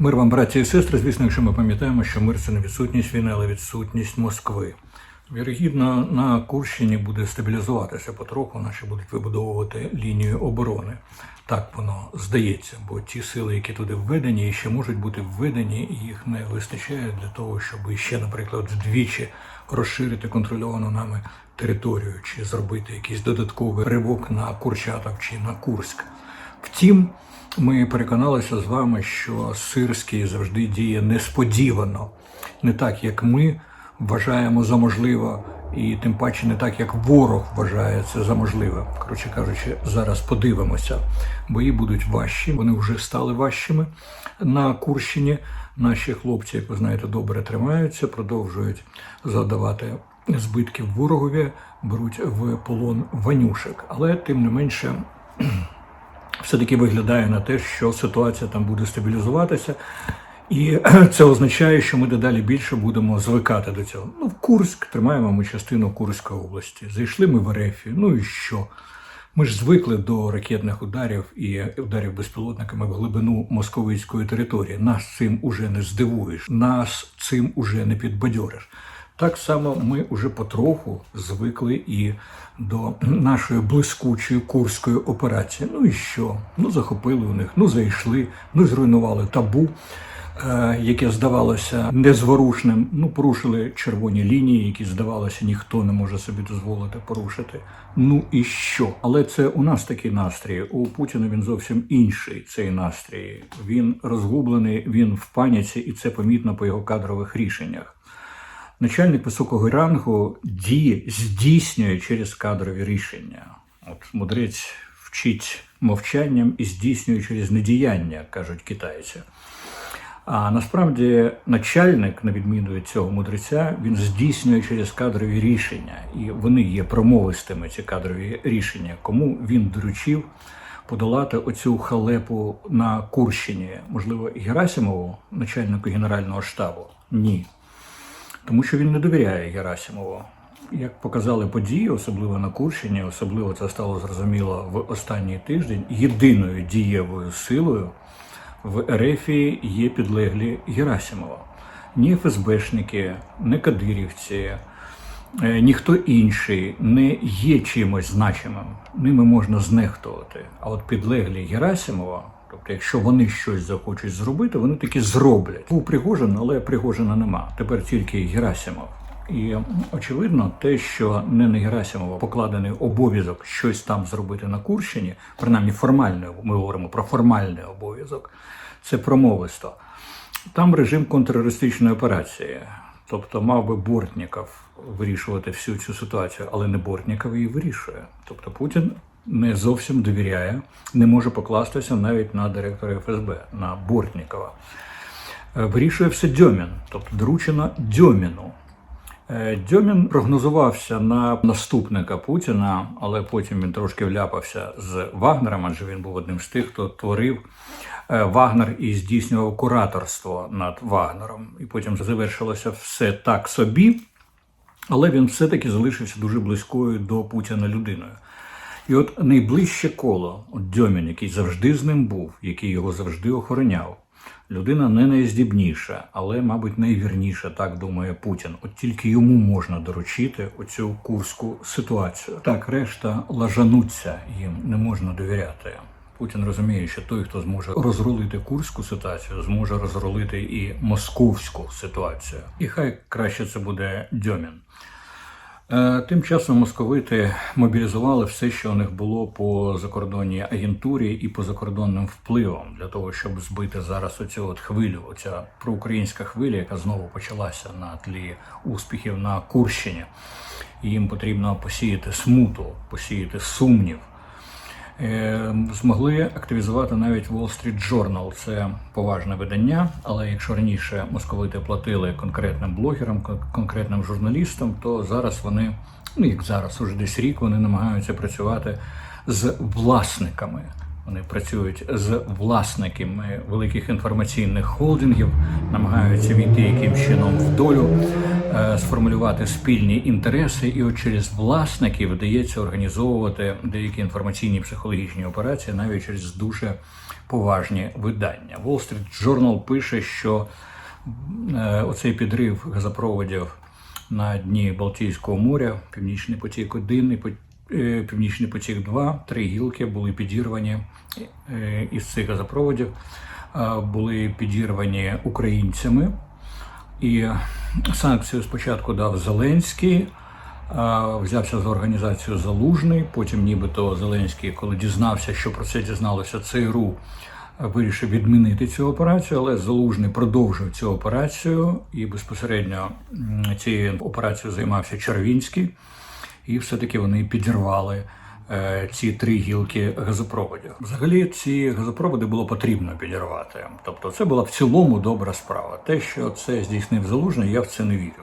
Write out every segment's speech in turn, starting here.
Мир вам, браті і сестри. Звісно, якщо ми пам'ятаємо, що мир це не відсутність війни, але відсутність Москви. Вірогідно, на Курщині буде стабілізуватися потроху, наші будуть вибудовувати лінію оборони. Так воно здається, бо ті сили, які туди введені, і ще можуть бути введені, і їх не вистачає для того, щоб ще, наприклад, вдвічі розширити контрольовану нами територію, чи зробити якийсь додатковий ривок на Курчатов чи на Курськ. Втім, ми переконалися з вами, що Сирський завжди діє несподівано, не так, як ми вважаємо за можливе, і тим паче не так, як ворог вважає це за можливе. Коротше кажучи, зараз подивимося. Бої будуть важчі, вони вже стали важчими на Курщині. Наші хлопці, як ви знаєте, добре тримаються, продовжують завдавати збитків ворогові, беруть в полон ванюшек. Але тим не менше все-таки виглядає на те, що ситуація там буде стабілізуватися. І це означає, що ми дедалі більше будемо звикати до цього. Ну, в Курськ тримаємо ми частину Курської області. Зайшли ми в Ерефію. Ну і що? Ми ж звикли до ракетних ударів і ударів безпілотниками в глибину московицької території. Нас цим уже не здивуєш, нас цим уже не підбадьориш. Так само ми вже потроху звикли і до нашої блискучої курської операції. Ну і що? Ну захопили у них, ну зайшли, ну зруйнували табу, е, яке здавалося незворушним. Ну порушили червоні лінії, які здавалося, ніхто не може собі дозволити порушити. Ну і що? Але це у нас такий настрій. У Путіна він зовсім інший. Цей настрій. Він розгублений, він в паніці, і це помітно по його кадрових рішеннях. Начальник високого рангу діє, здійснює через кадрові рішення. От мудрець вчить мовчанням і здійснює через недіяння, кажуть китайці. А насправді начальник, на відміну від цього мудреця, він здійснює через кадрові рішення, і вони є промовистими, ці кадрові рішення. Кому він доручив подолати оцю халепу на Курщині? Можливо, Герасимову, начальнику Генерального штабу? Ні тому що він не довіряє Герасимову. Як показали події, особливо на Курщині, особливо це стало зрозуміло в останній тиждень. Єдиною дієвою силою в Ерефії є підлеглі Герасимова. Ні ФСБшники, ні кадирівці, е, ніхто інший не є чимось значимим. Ними можна знехтувати. А от підлеглі Герасимова. Тобто, якщо вони щось захочуть зробити, вони таки зроблять. Був Пригожин, але Пригожина нема. Тепер тільки Герасимов. І очевидно, те, що не на Герасимова покладений обов'язок щось там зробити на Курщині, принаймні формальний, ми говоримо про формальний обов'язок, це промовисто. Там режим контртерористичної операції. Тобто мав би Бортніков вирішувати всю цю ситуацію, але не Бортніков її вирішує. Тобто Путін не зовсім довіряє, не може покластися навіть на директора ФСБ, на Бортнікова. Е, Вирішує все Дьомін, тобто доручено Дьоміну. Е, Дьомін прогнозувався на наступника Путіна, але потім він трошки вляпався з Вагнером, адже він був одним з тих, хто творив е, Вагнер і здійснював кураторство над Вагнером. І потім завершилося все так собі, але він все-таки залишився дуже близькою до Путіна людиною. І от найближче коло, от Дьомін, який завжди з ним був, який його завжди охороняв, людина не найздібніша, але, мабуть, найвірніша, так думає Путін. От тільки йому можна доручити оцю курську ситуацію. Так, решта лажануться, їм не можна довіряти. Путін розуміє, що той, хто зможе розрулити курську ситуацію, зможе розрулити і московську ситуацію. І хай краще це буде Дьомін. Е, Тим часом московити мобілізували все, що у них було по закордонній агентурі і по закордонним впливам для того, щоб збити зараз оцю от хвилю, оця проукраїнська хвиля, яка знову почалася на тлі успіхів на Курщині. Їм потрібно посіяти смуту, посіяти сумнів. Е, Змогли активізувати навіть Wall Street Journal. Це поважне видання. Але якщо раніше московити платили конкретним блогерам, кон- конкретним журналістам, то зараз вони, ну як зараз, уже десь рік, вони намагаються працювати з власниками. Вони працюють з власниками великих інформаційних холдингів, намагаються війти яким чином в долю, е, сформулювати спільні інтереси, і от через власників вдається організовувати деякі інформаційні психологічні операції навіть через дуже поважні видання. Wall Street Journal пише, що е, оцей підрив газопроводів на дні Балтійського моря, Північний потік 1 і по- е, Північний потік 2, три гілки були підірвані е, із цих газопроводів, е, були підірвані українцями. І санкцію спочатку дав Зеленський, взявся за організацію Залужний. Потім, нібито Зеленський, коли дізнався, що про це дізналося ЦРУ, вирішив відмінити цю операцію, але Залужний продовжив цю операцію, і безпосередньо цією операцією займався Червінський, і все-таки вони підірвали е, ці три гілки газопроводів. Взагалі, ці газопроводи було потрібно підірвати. Тобто, це була в цілому добра справа. Те, що це здійснив Залужний, я в це не вірю.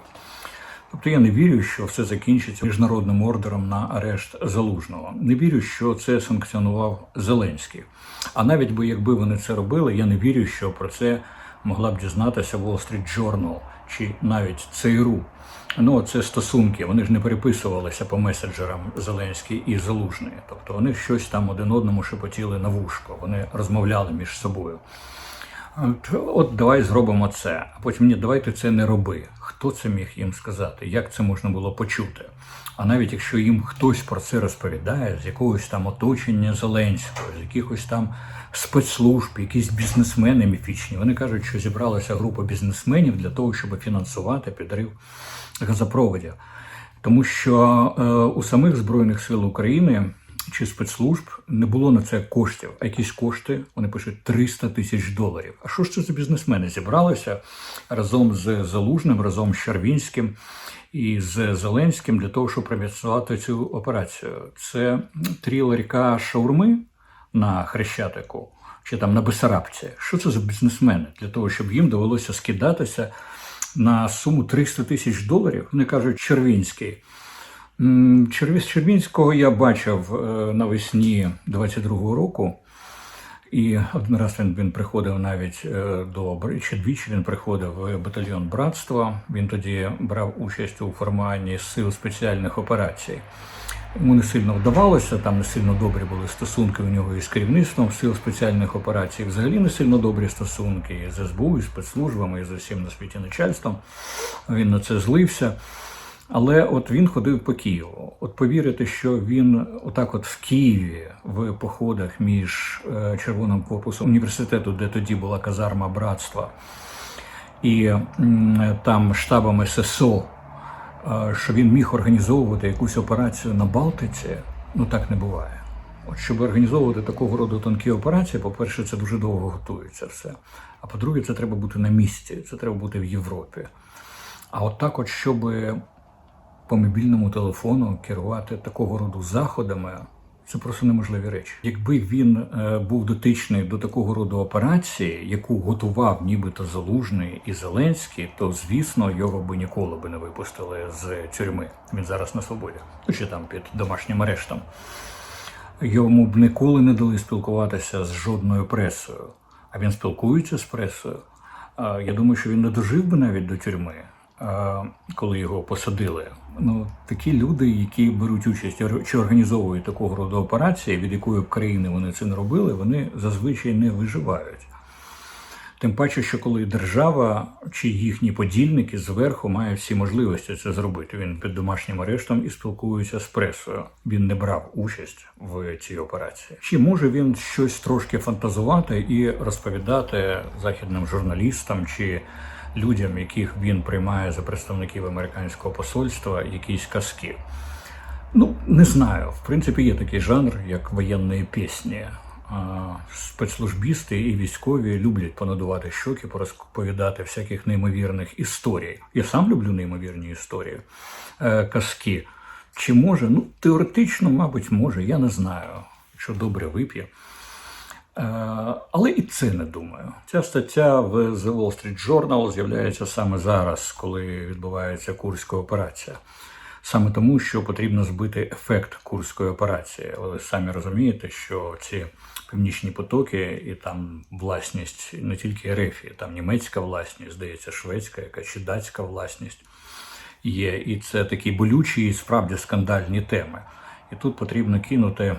Тобто я не вірю, що все закінчиться міжнародним ордером на арешт залужного. Не вірю, що це санкціонував Зеленський. А навіть би якби вони це робили, я не вірю, що про це могла б дізнатися Wall Street Journal чи навіть ЦРУ. Ну, це стосунки. Вони ж не переписувалися по меседжерам Зеленський і Залужний. Тобто вони щось там один одному шепотіли на вушко. Вони розмовляли між собою. От, давай зробимо це, а потім ні, давай ти це не роби. Хто це міг їм сказати? Як це можна було почути? А навіть якщо їм хтось про це розповідає з якогось там оточення Зеленського, з якихось там спецслужб, якісь бізнесмени міфічні, вони кажуть, що зібралася група бізнесменів для того, щоб фінансувати підрив газопроводів. Тому що е, у самих Збройних сил України чи спецслужб не було на це коштів, а якісь кошти, вони пишуть 300 тисяч доларів. А що ж це за бізнесмени зібралися разом з Залужним, разом з Щервінським і з Зеленським для того, щоб провідсувати цю операцію? Це три ларька шаурми на Хрещатику чи там на Бесарабці. Що це за бізнесмени? Для того, щоб їм довелося скидатися на суму 300 тисяч доларів. Вони кажуть, Червінський. М, Черві- Червінського я бачив е, навесні 22-го року. І один раз він, він приходив навіть е, до чи двічі він приходив в батальйон братства. Він тоді брав участь у формуванні сил спеціальних операцій. Йому не сильно вдавалося, там не сильно добрі були стосунки у нього із керівництвом сил спеціальних операцій. Взагалі не сильно добрі стосунки з СБУ, і спецслужбами, і з усім на світі начальством. Він на це злився. Але от він ходив по Києву. От повірити, що він отак, от в Києві, в походах між е, Червоним корпусом університету, де тоді була казарма братства, і там штабом ССО, е, що він міг організовувати якусь операцію на Балтиці, ну так не буває. От щоб організовувати такого роду тонкі операції, по-перше, це дуже довго готується все. А по-друге, це треба бути на місці, це треба бути в Європі. А от так, от, щоб по мобільному телефону керувати такого роду заходами, це просто неможливі речі. Якби він е, був дотичний до такого роду операції, яку готував нібито Залужний і Зеленський, то звісно його би ніколи би не випустили з тюрми. Він зараз на свободі, чи там під домашнім арештом. Йому б ніколи не дали спілкуватися з жодною пресою. А він спілкується з пресою. А, Я думаю, що він не дожив би навіть до тюрми, коли його посадили. Ну, такі люди, які беруть участь чи організовують такого роду операції, від якої б країни вони це не робили, вони зазвичай не виживають. Тим паче, що коли держава чи їхні подільники зверху мають всі можливості це зробити. Він під домашнім арештом і спілкується з пресою. Він не брав участь в цій операції. Чи може він щось трошки фантазувати і розповідати західним журналістам чи людям, яких він приймає за представників американського посольства, якісь казки? Ну, не знаю. В принципі, є такий жанр, як воєнні пісні. Спецслужбісти і військові люблять понадувати щоки, порозповідати всяких неймовірних історій. Я сам люблю неймовірні історії, е, казки. Чи може? Ну, теоретично, мабуть, може, я не знаю, якщо добре вип'є. Е, Але і це не думаю. Ця стаття в The Wall Street Journal з'являється саме зараз, коли відбувається курська операція. Саме тому, що потрібно збити ефект курської операції. Ви самі розумієте, що ці північні потоки і там власність не тільки РФ, там німецька власність, здається, шведська, яка чи датська власність є. І це такі болючі і справді скандальні теми. І тут потрібно кинути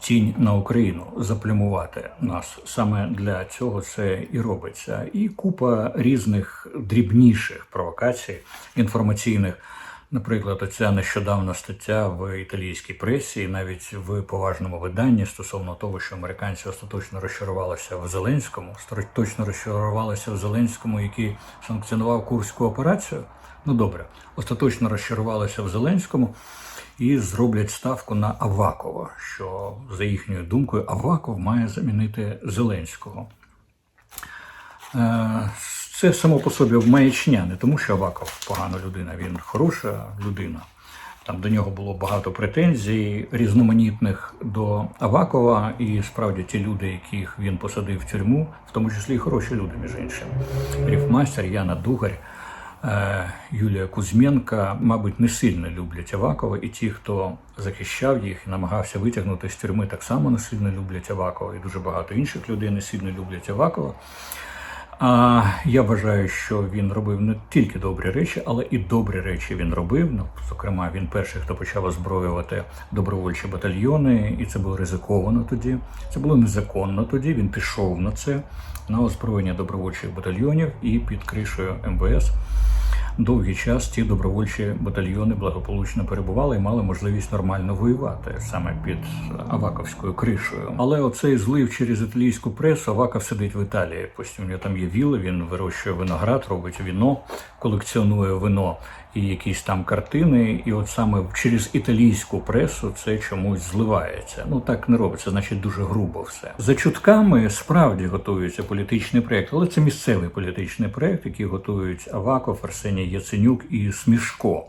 тінь на Україну, заплямувати нас. Саме для цього це і робиться. І купа різних дрібніших провокацій інформаційних. Наприклад, оця нещодавна стаття в італійській пресі, і навіть в поважному виданні стосовно того, що американці остаточно розчарувалися в Зеленському, точно розчарувалися в Зеленському, який санкціонував курську операцію. Ну добре, остаточно розчарувалися в Зеленському і зроблять ставку на Авакова, що за їхньою думкою Аваков має замінити Зеленського. Е, Це само по собі маячня, не тому, що Аваков погана людина, він хороша людина. Там до нього було багато претензій різноманітних до Авакова, і справді ті люди, яких він посадив в тюрму, в тому числі і хороші люди, між іншим. Ріфмастер, Яна Дугарь, Юлія Кузьменка, мабуть, не сильно люблять Авакова, і ті, хто захищав їх і намагався витягнути з тюрми, так само не сильно люблять Авакова, і дуже багато інших людей не сильно люблять Авакова. А я вважаю, що він робив не тільки добрі речі, але і добрі речі він робив. Ну, зокрема, він перший, хто почав озброювати добровольчі батальйони, і це було ризиковано тоді. Це було незаконно тоді. Він пішов на це на озброєння добровольчих батальйонів і під кришею МВС. Довгий час ті добровольчі батальйони благополучно перебували і мали можливість нормально воювати саме під Аваковською кришею. Але оцей злив через італійську пресу Аваков сидить в Італії. Постійно там є віли, він вирощує виноград, робить віно, колекціонує вино і якісь там картини. І от саме через італійську пресу це чомусь зливається. Ну так не робиться, значить дуже грубо все. За чутками справді готується політичний проєкт, але це місцевий політичний проєкт, який готують Аваков, Арсеній Яценюк і Смішко.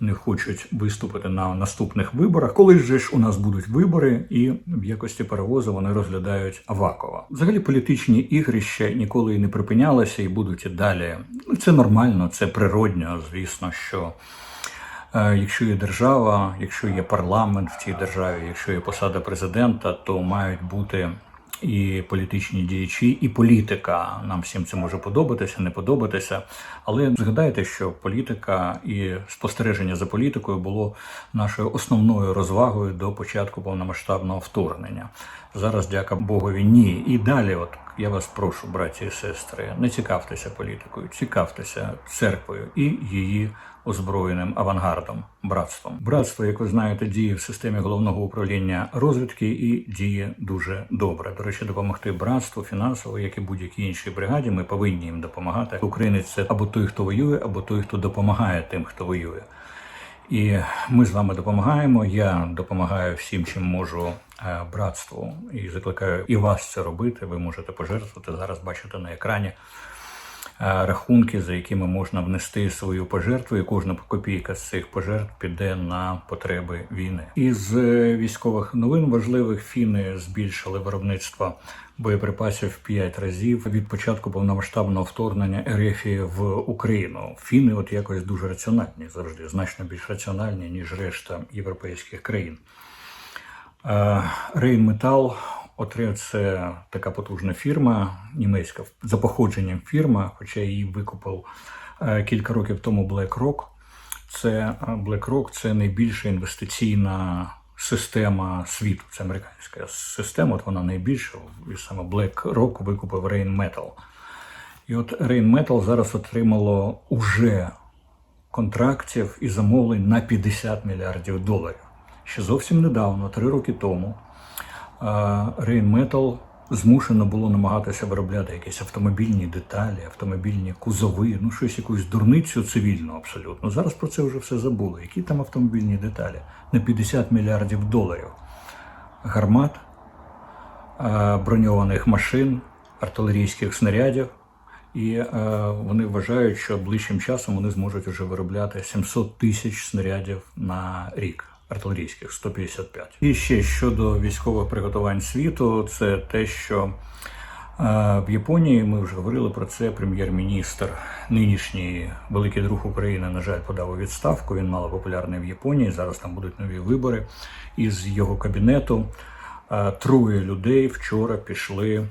Не хочуть виступити на наступних виборах. Коли ж у нас будуть вибори, і в якості перевозу вони розглядають Авакова. Взагалі політичні ігрища ніколи і не припинялися і будуть і далі. Ну, Це нормально, це природньо, звісно, що. Е, Якщо є держава, якщо є парламент в цій державі, якщо є посада президента, то мають бути і політичні діячі, і політика. Нам всім це може подобатися, не подобатися. Але згадайте, що політика і спостереження за політикою було нашою основною розвагою до початку повномасштабного вторгнення. Зараз, дяка Богові, ні. І далі, от я вас прошу, браті і сестри, не цікавтеся політикою, цікавтеся церквою і її озброєним авангардом, братством. Братство, як ви знаєте, діє в системі головного управління розвідки і діє дуже добре. До речі, допомогти братству фінансово, як і будь-якій іншій бригаді. Ми повинні їм допомагати. Українець це або той, хто воює, або той, хто допомагає тим, хто воює. І ми з вами допомагаємо. Я допомагаю всім, чим можу е, братству, і закликаю і вас це робити. Ви можете пожертвувати зараз. Бачите на екрані рахунки, за якими можна внести свою пожертву, і кожна копійка з цих пожертв піде на потреби війни. Із е, військових новин важливих фіни збільшили виробництво боєприпасів 5 разів від початку повномасштабного вторгнення РФ в Україну. Фіни, от якось дуже раціональні завжди, значно більш раціональні ніж решта європейських країн. Рейнметал Отре це така потужна фірма, німецька за походженням фірма, хоча її викупив е, кілька років тому BlackRock. Це е, BlackRock – це найбільша інвестиційна система світу. Це американська система, от вона найбільша, і саме BlackRock викупив Rheinmetall. І от Rheinmetall зараз отримало уже контрактів і замовлень на 50 мільярдів доларів. Ще зовсім недавно, три роки тому, Rheinmetall змушено було намагатися виробляти якісь автомобільні деталі, автомобільні кузови, ну щось якусь дурницю цивільну абсолютно. Зараз про це вже все забули. Які там автомобільні деталі? На 50 мільярдів доларів. Гармат, броньованих машин, артилерійських снарядів. І е, вони вважають, що ближчим часом вони зможуть вже виробляти 700 тисяч снарядів на рік артилерійських 155. І ще щодо військових приготувань світу, це те, що е, в Японії ми вже говорили про це. Прем'єр-міністр, нинішній великий друг України, на жаль, подав у відставку. Він мало популярний в Японії. Зараз там будуть нові вибори. Із його кабінету е, троє людей вчора пішли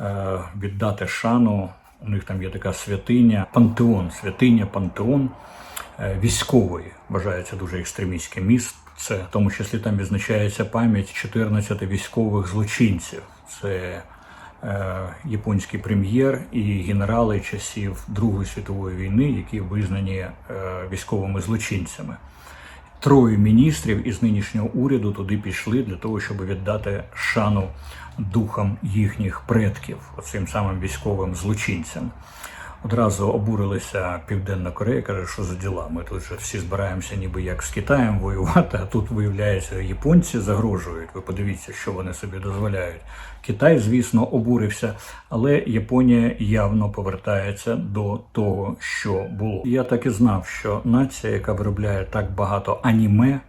е, віддати шану. У них там є така святиня, пантеон, святиня, пантеон військової. Вважається дуже екстремістським міст. Це в тому числі там відзначається пам'ять 14 військових злочинців. Це е, японський прем'єр і генерали часів Другої світової війни, які визнані е, військовими злочинцями. Троє міністрів із нинішнього уряду туди пішли для того, щоб віддати шану духам їхніх предків, оцим самим військовим злочинцям. Одразу обурилися Південна Корея, каже, що за діла. Ми тут же всі збираємося, ніби як з Китаєм воювати, а тут виявляється, японці загрожують. Ви подивіться, що вони собі дозволяють. Китай, звісно, обурився, але Японія явно повертається до того, що було. Я так і знав, що нація, яка виробляє так багато аніме,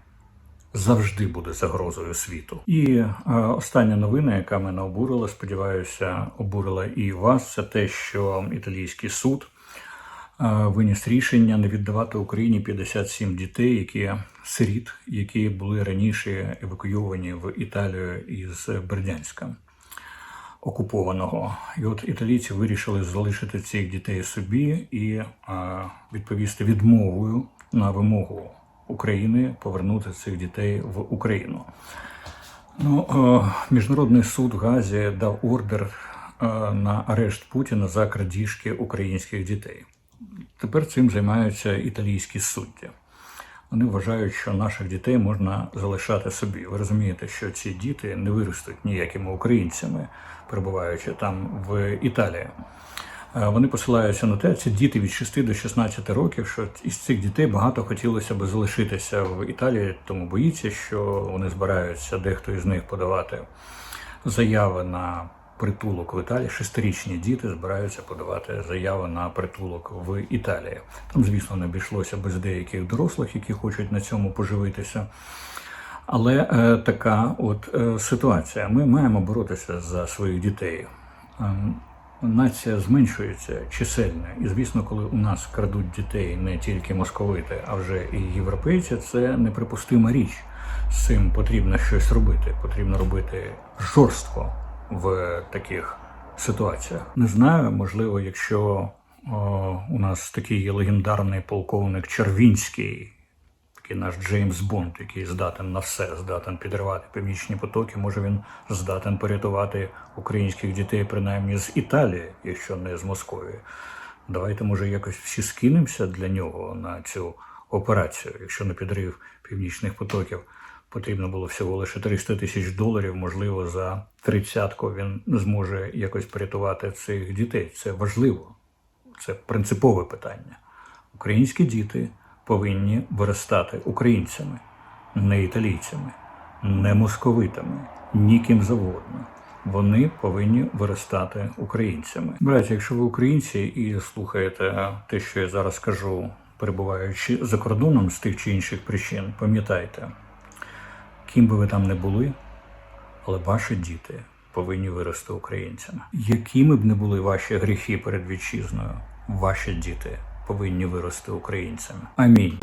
завжди буде загрозою світу. І е, остання новина, яка мене обурила, сподіваюся, обурила і вас, це те, що італійський суд е, виніс рішення не віддавати Україні 57 дітей, які сиріт, які були раніше евакуйовані в Італію із Бердянська окупованого. І от італійці вирішили залишити цих дітей собі і е, відповісти відмовою на вимогу України повернути цих дітей в Україну. Ну, е, Міжнародний суд в Газі дав ордер е, на арешт Путіна за крадіжки українських дітей. Тепер цим займаються італійські судді. Вони вважають, що наших дітей можна залишати собі. Ви розумієте, що ці діти не виростуть ніякими українцями, перебуваючи там в Італії. Е, Вони посилаються на те, ці діти від 6 до 16 років, що із цих дітей багато хотілося б залишитися в Італії, тому боїться, що вони збираються дехто із них подавати заяви на притулок в Італії. Шестирічні діти збираються подавати заяви на притулок в Італії. Там, звісно, не обійшлося без деяких дорослих, які хочуть на цьому поживитися. Але е, така от е, ситуація. Ми маємо боротися за своїх дітей. Нація зменшується чисельно, і звісно, коли у нас крадуть дітей не тільки московити, а вже і європейці, це неприпустима річ. З цим потрібно щось робити. Потрібно робити жорстко в таких ситуаціях. Не знаю, можливо, якщо о, у нас такий легендарний полковник Червінський, такий наш Джеймс Бонд, який здатен на все, здатен підривати північні потоки. Може він здатен порятувати українських дітей, принаймні з Італії, якщо не з Московії. Давайте, може, якось всі скинемося для нього на цю операцію, якщо на підрив північних потоків. Потрібно було всього лише 300 тисяч доларів. Можливо, за тридцятку він зможе якось порятувати цих дітей. Це важливо, це принципове питання. Українські діти повинні виростати українцями, не італійцями, не московитами, ніким завгодно. Вони повинні виростати українцями. Браті, якщо ви українці і слухаєте те, що я зараз кажу, перебуваючи за кордоном з тих чи інших причин, пам'ятайте, ким би ви там не були, але ваші діти повинні вирости українцями. Якими б не були ваші гріхи перед вітчизною, ваші діти повинні вирости українцями. Амінь.